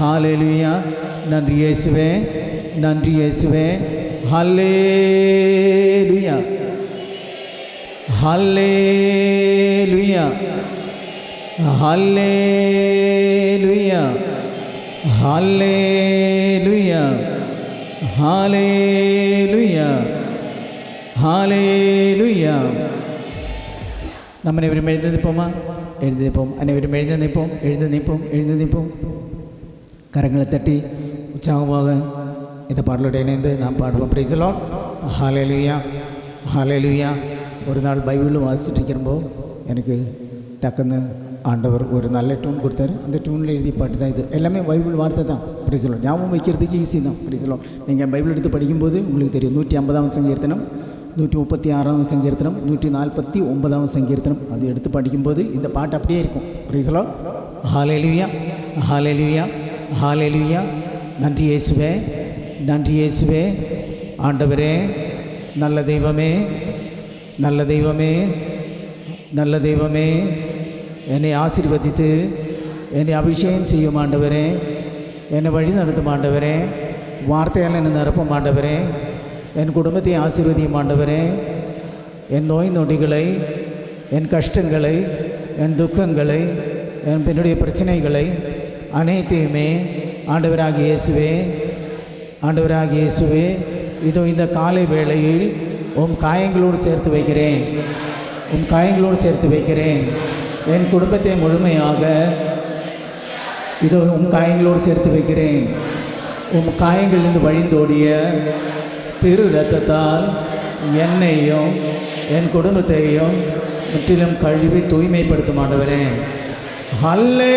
ஹalleluya நன்றி இயேசுவே நன்றி இயேசுவே ஹalleluya ஹalleluya ஹalleluya ஹalleluya ஹalleluya ஹalleluya நம்ம அனைவரும் எழுந்து நிற்போமா எழுந்து நிற்போம் அனைவரும் எழுந்து நிற்போம் எழுந்து நிற்போம் எழுந்து நிற்போம் கரங்களை தட்டி உற்சாகமாக இந்த பாடலோடு இணைந்து நாம் பாடுவோம் பிரைசலோ ஹாலேலுயா ஹாலேலுயா ஒரு நாள் பைபிளில் வாசிச்சுட்டு இருக்கிறப்போ எனக்கு டக்குன்னு ஆண்டவர் ஒரு நல்ல டூன் கொடுத்தாரு அந்த டூனில் எழுதிய பாட்டு தான் இது எல்லாமே பைபிள் வார்த்தை தான் பிரைசலோ ஞாபகம் வைக்கிறதுக்கு ஈஸி தான் பிரைசலோ நீங்கள் பைபிள் எடுத்து படிக்கும்போது உங்களுக்கு தெரியும் நூற்றி ஐம்பதாம் சங்கீர்த்தனம் நூற்றி முப்பத்தி ஆறாம் சங்கீர்த்தனம் நூற்றி நாற்பத்தி ஒன்பதாம் சங்கீர்த்தனம் அது எடுத்து படிக்கும்போது இந்த பாட்டு அப்படியே இருக்கும் பிரைசலோ ஹாலேலுயா ஹாலேலுயா ஹாலேலுயா நன்றி இயேசுவே நன்றி இயேசுவே. ஆண்டவரே நல்ல தெய்வமே நல்ல தெய்வமே நல்ல தெய்வமே. என்னை ஆசீர்வதித்து என்னை அபிஷேகம் செய்யும் ஆண்டவரே. என்னை வழி நடத்தும் ஆண்டவரே. வார்த்தையால் என்னை நிரப்பும் ஆண்டவரே. என் குடும்பத்தை ஆசீர்வதியும் ஆண்டவரே. என் நோய் நொடிகளை என் கஷ்டங்களை என் துக்கங்களை என் என்னுடைய பிரச்சனைகளை அனைத்தையுமே ஆண்டவராக இயேசுவே ஆண்டவராக இயேசுவே இதோ இந்த காலை வேளையில் உம் காயங்களோடு சேர்த்து வைக்கிறேன். உம் காயங்களோடு சேர்த்து வைக்கிறேன். என் குடும்பத்தை முழுமையாக இதோ உம் காயங்களோடு சேர்த்து வைக்கிறேன். உம் காயங்களிலிருந்து வழிந்தோடிய திரு இரத்தத்தால் என்னையும் என் குடும்பத்தையும் முற்றிலும் கழுவி தூய்மைப்படுத்தும் ஆண்டவரே. ஹல்லே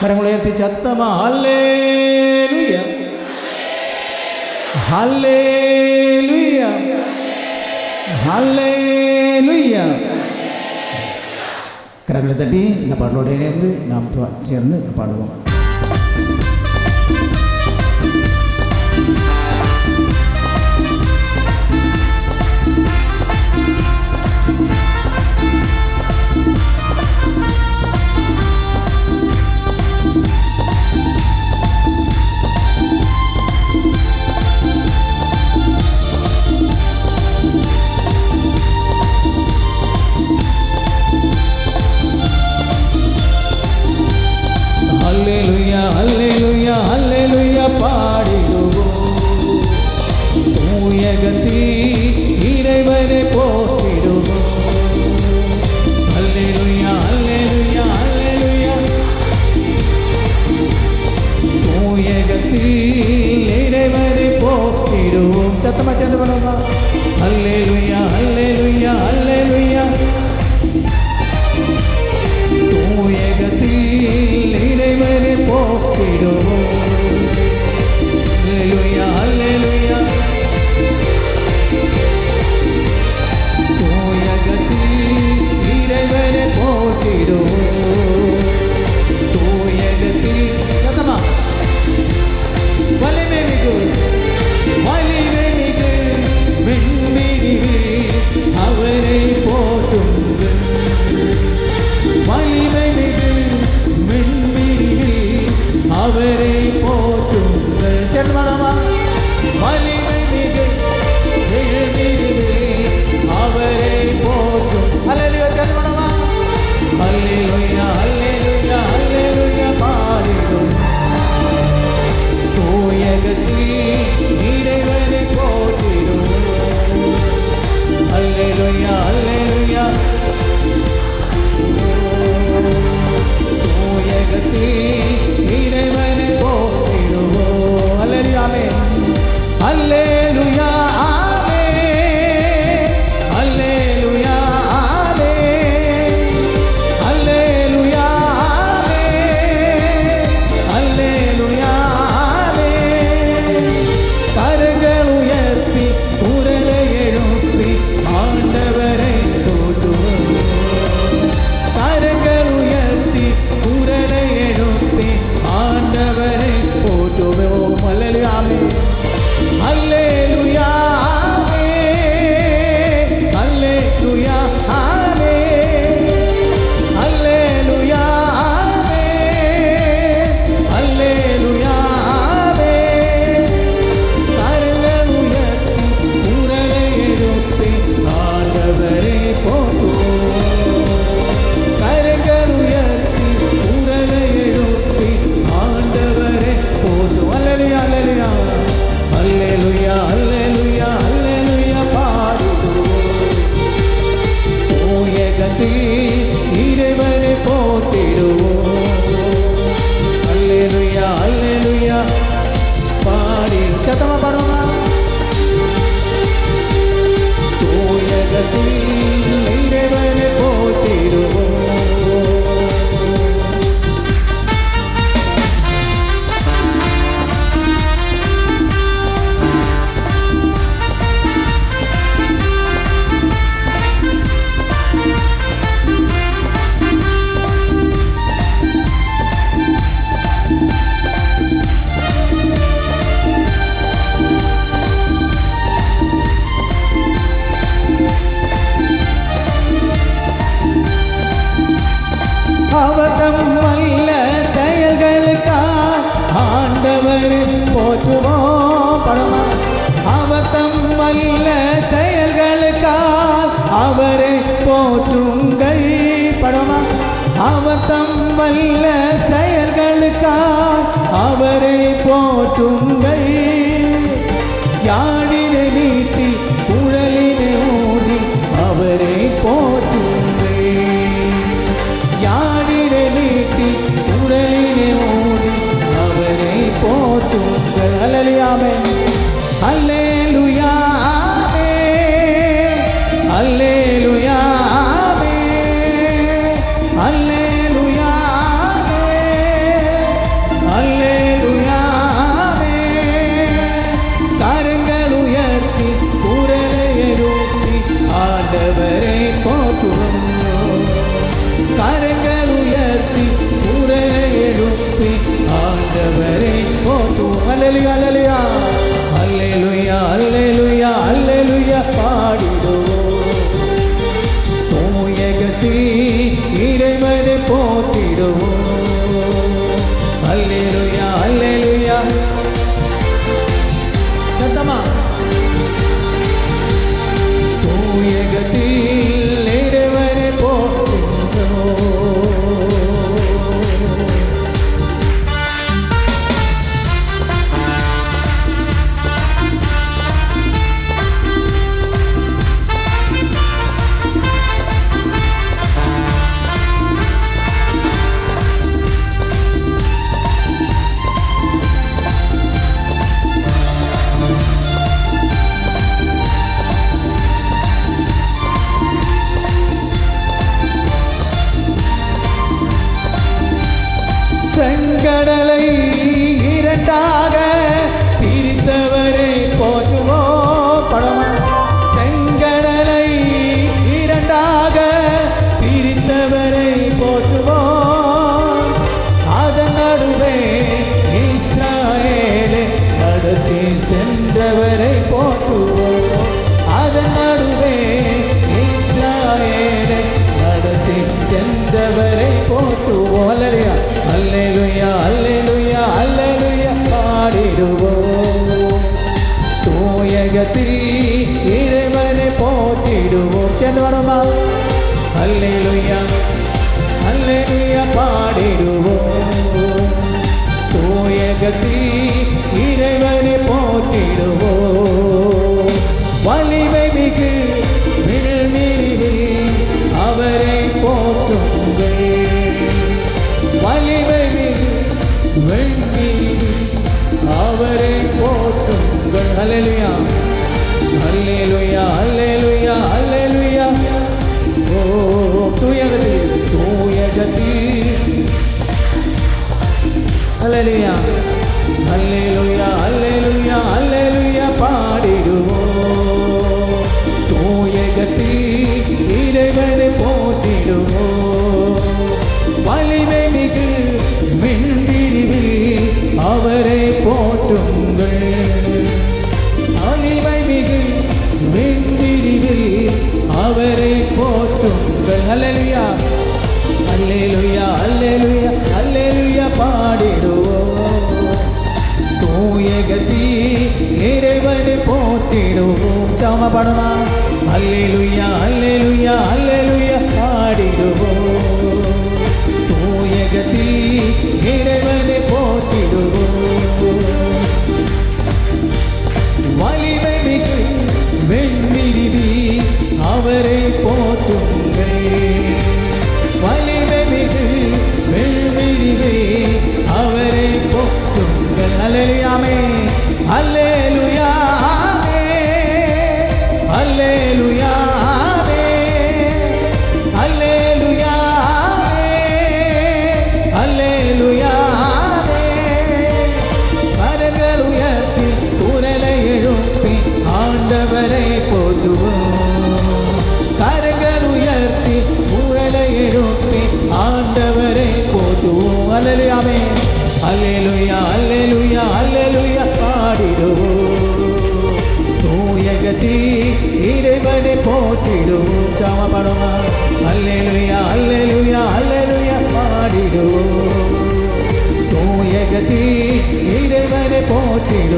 கரங்களை உயர்த்தி சத்தமா ஹல்லேலூயா ஹல்லேலூயா ஹல்லேலூயா கரங்களை தட்டி இந்த பாடலோடு இணைந்து நாம் சேர்ந்து பாடுவோம் chaval. வல்ல செயல்களுக்கால் அவரை போற்றுங்கள். படமா? அவர் தம் வல்ல செயல்களுக்கால் அவரை போற்றுங்கள். யாழினை நீட்டி குழலினை ஊதி அவரை போற்றுங்கள். யாழினை நீட்டி குழலினை ஊதி அவரை போற்றுங்கள். அல்லலியாமே அல்ல போற்றிடுவோம். செங்கடலை இரண்டாக தூயகத்தில் இறைவனை போற்றிடுவோம் வலிமை மிகு அவரை போற்றுங்கள். வலிமை மிகு வெண்ணீரில் அவரை போற்றுங்கள். அல்லேலுயா அல்லேலுயா அல்லேலுயா அல்லேலுயா ஓ தூயகத்தில் தூயகத்தில். அல்லேலுயா அவரை போற்றுங்கள். வலிமை மிகு வெண்பிரிவில் அவரை போற்றுங்கள். அல்லேலுயா அல்லேலுயா அல்லேலுயா அல்லேலுயா பாடிடுவோம். தூயகதி இறைவனை போற்றிடுவோம். சாம படமா? அல்லேலுயா அல்லேலுயா அல்லேலுயா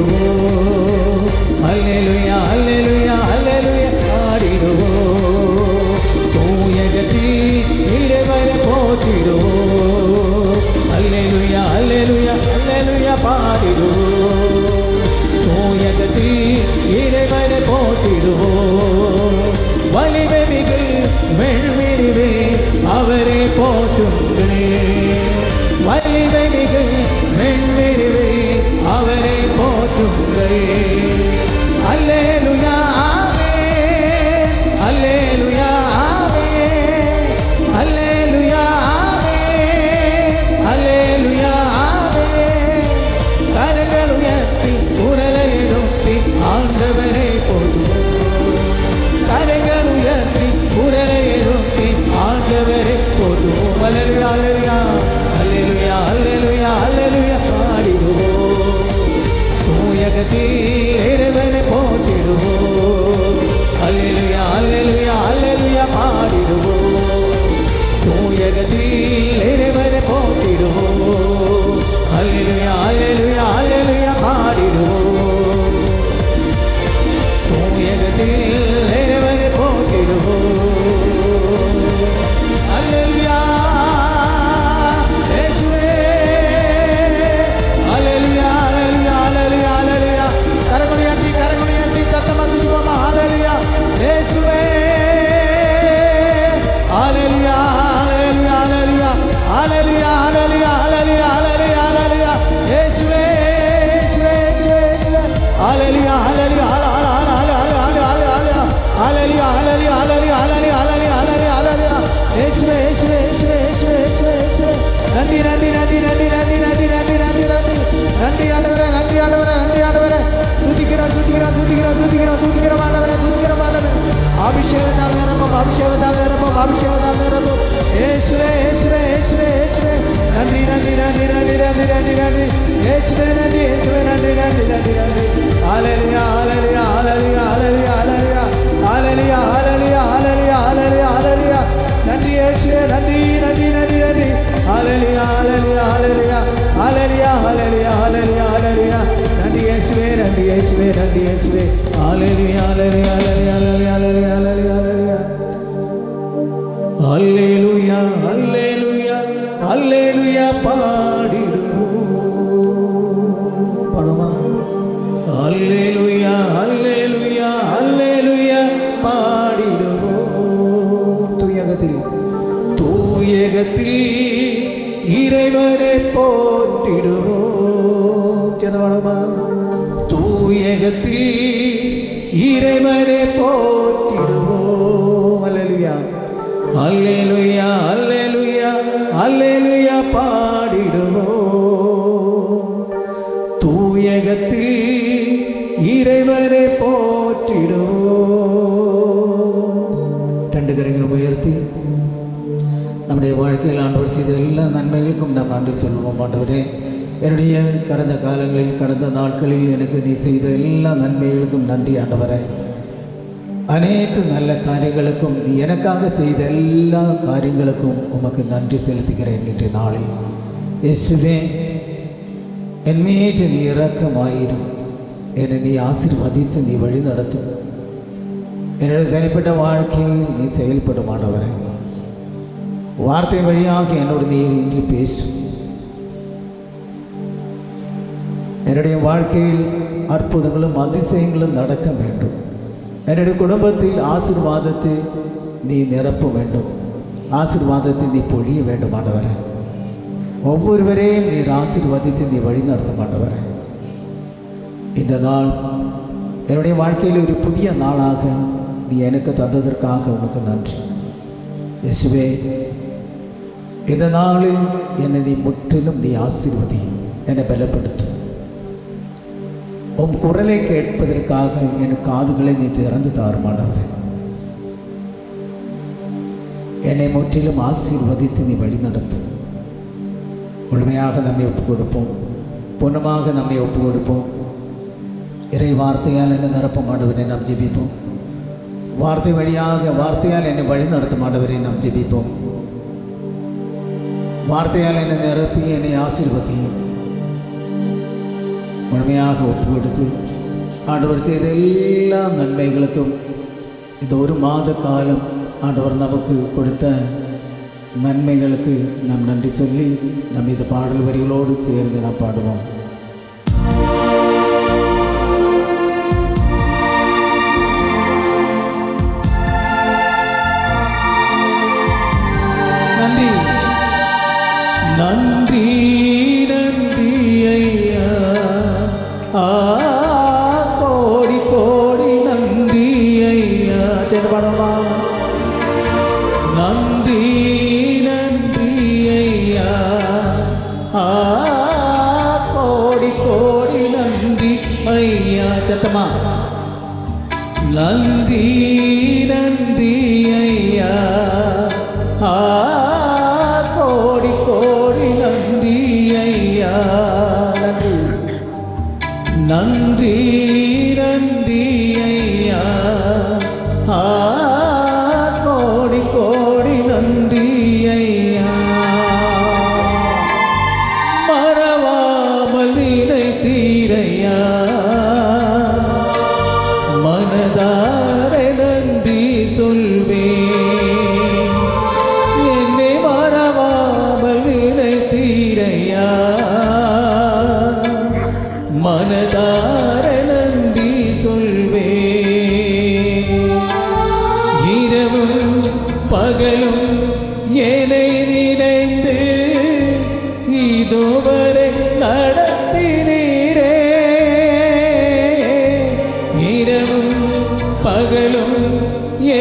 Oh. அபிஷேகத்தால் நிரப்பும் அபிஷேகத்தால் நிரப்பும் அபிஷேகத்தால் நிரப்பும் இயேசுவே இயேசுவே இயேசுவே இயேசுவே நன்றி நன்றி நன்றி நன்றி நன்றி நன்றி நன்றி இயேசுவே நன்றி இயேசுவே நன்றி நன்றி நன்றி நன்றி ஹalleluya ஹalleluya ஹalleluya ஹalleluya ஹalleluya ஹalleluya ஹalleluya ஹalleluya ஹalleluya ஹalleluya நன்றி இயேசுவே நன்றி நன்றி நன்றி நன்றி ஹalleluya ஹalleluya ஹalleluya ஹalleluya ஹalleluya ஹalleluya ஹalleluya நன்றி இயேசுவே நன்றி இயேசுவே நன்றி இயேசுவே ஹalleluya ஹalleluya ஹalleluya ஹalleluya ஹalleluya ஹalleluya அல்லேலுயா அல்லேலுயா அல்லேலுயா பாடிடுவோம் பாடுமா அல்லேலுயா அல்லேலுயா அல்லேலுயா பாடிடுவோம் தூயகத்தில் தூயகத்தில் இறைவனை போற்றிடுவோம் சின்னவனமா தூயகத்தில் இறைவனை போ அல்லேலுயா அல்லேலுயா அல்லேலுயா பாடிடுவோம் தூயகத்தில் இறைவரை போற்றிடுவோம் ரெண்டு கரைகளும் உயர்த்தி நம்முடைய வாழ்க்கையில் ஆண்டவர் செய்த எல்லா நன்மைகளுக்கும் நாம் நன்றி சொல்லுவோம் ஆண்டவரே என்னுடைய கடந்த காலங்களில் கடந்த நாட்களில் எனக்கு நீ செய்த எல்லா நன்மைகளுக்கும் நன்றி ஆண்டவரே அனைத்து நல்ல காரியங்களுக்கும் நீ எனக்காக செய்த எல்லா காரியங்களுக்கும் உமக்கு நன்றி செலுத்துகிறேன் இன்று நாளில். இயேசுவே என் மீது நீ இறக்கமாயிரும் என்னை நீ ஆசிர்வதித்து நீ வழி நடத்தும் என்னுடைய தனிப்பட்ட வாழ்க்கையில் நீ செயல்படுமானவரே வார்த்தை வழியாக என்னோடு நீர் இன்று பேசும் என்னுடைய வாழ்க்கையில் அற்புதங்களும் அதிசயங்களும் நடக்க வேண்டும். என்னுடைய குடும்பத்தில் ஆசிர்வாதத்தை நீ நிரப்ப வேண்டும். ஆசிர்வாதத்தை நீ பொழிய வேண்டும் ஆண்டவரே. ஒவ்வொருவரையும் நீர் ஆசீர்வதித்து நீ வழி நடத்த மாட்டவரே. இந்த நாள் என்னுடைய வாழ்க்கையில் ஒரு புதிய நாளாக நீ எனக்கு தந்ததற்காக உனக்கு நன்றி. யசுவே இந்த நாளில் என்னை நீ முற்றிலும் நீ ஆசீர்வதி என்னை பலப்படுத்தும் உம் குரலை கேட்பதற்காக என் காதுகளை நீ திறந்து தாறுமானவரே என்னை முற்றிலும் ஆசீர்வதித்து நீ வழி நடத்தும் முழுமையாக நம்மை ஒப்புக் கொடுப்போம் பொன்னமாக நம்மை ஒப்புக் கொடுப்போம் இறை வார்த்தையால் என்ன நிரப்பம் ஆண்டவரை நாம் ஜெபிப்போம். வார்த்தை வழியாக வார்த்தையால் என்னை வழி நடத்தும் ஆண்டவரை நாம் ஜெபிப்போம். வார்த்தையால் என்னை நிரப்பி என்னை ஆசீர்வதியும் മുഴുമയാക ഒപ്പുകൊടുത്തു ആണ്ടവർ ചെയ്ത എല്ലാ നന്മകൾക്കും ഇതൊരു മാതക്കാലം ആണ്ടവർ നമുക്ക് കൊടുത്ത നന്മകൾക്ക് നാം നന്ദി ചൊല്ലി നാം ഇത് പാടൽ വരികളോട് ചേർന്ന് നാം പാടുവാണ് Maria. പകലും ഏ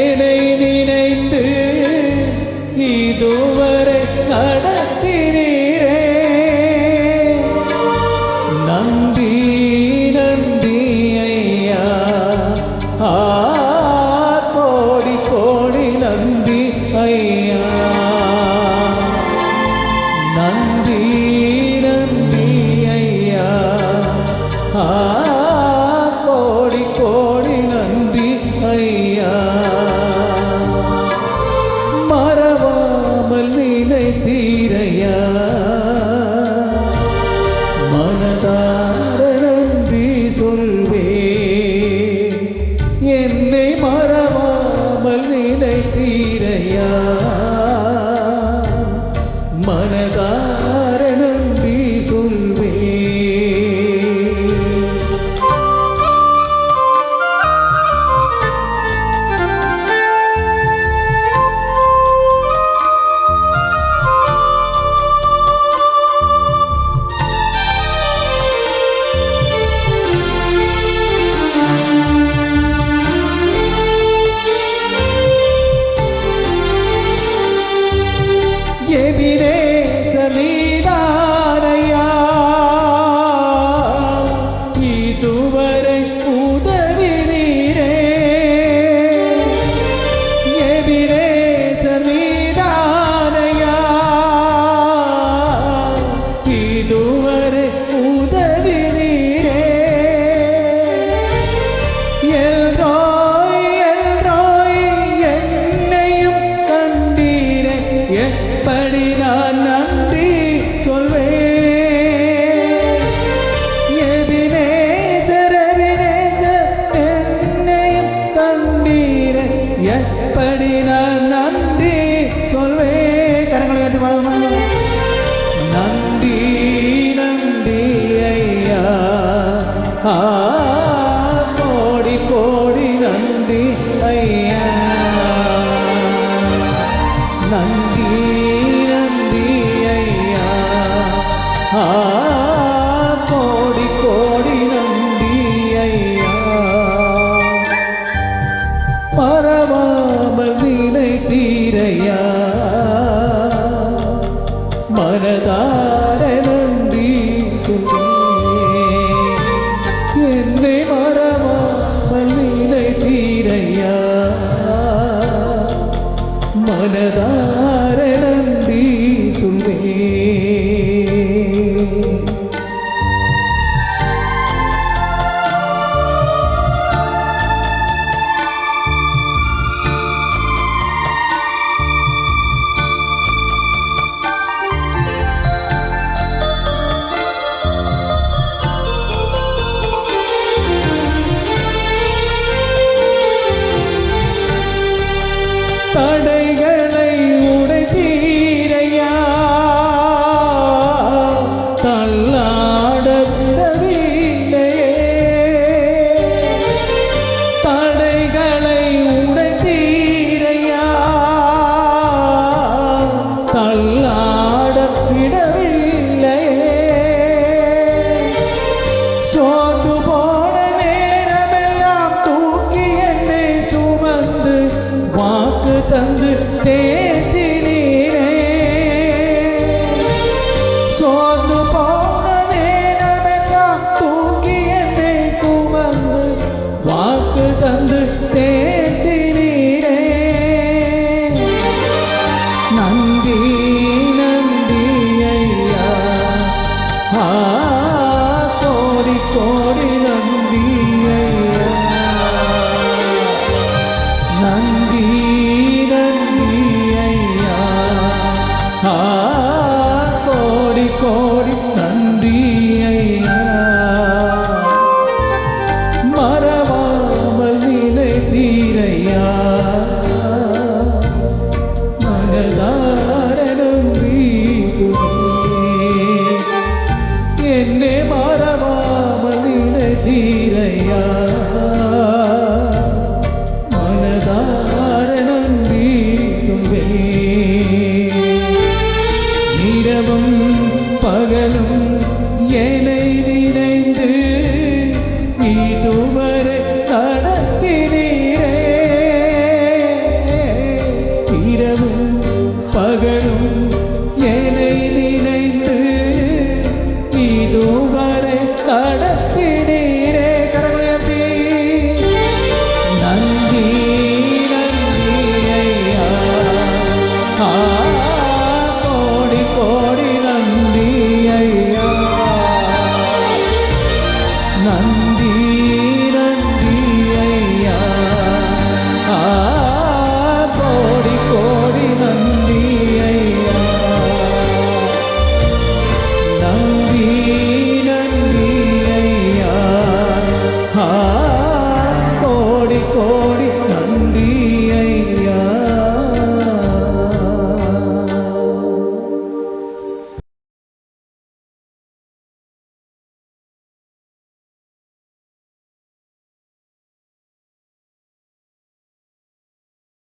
Yeah. 사랑들 내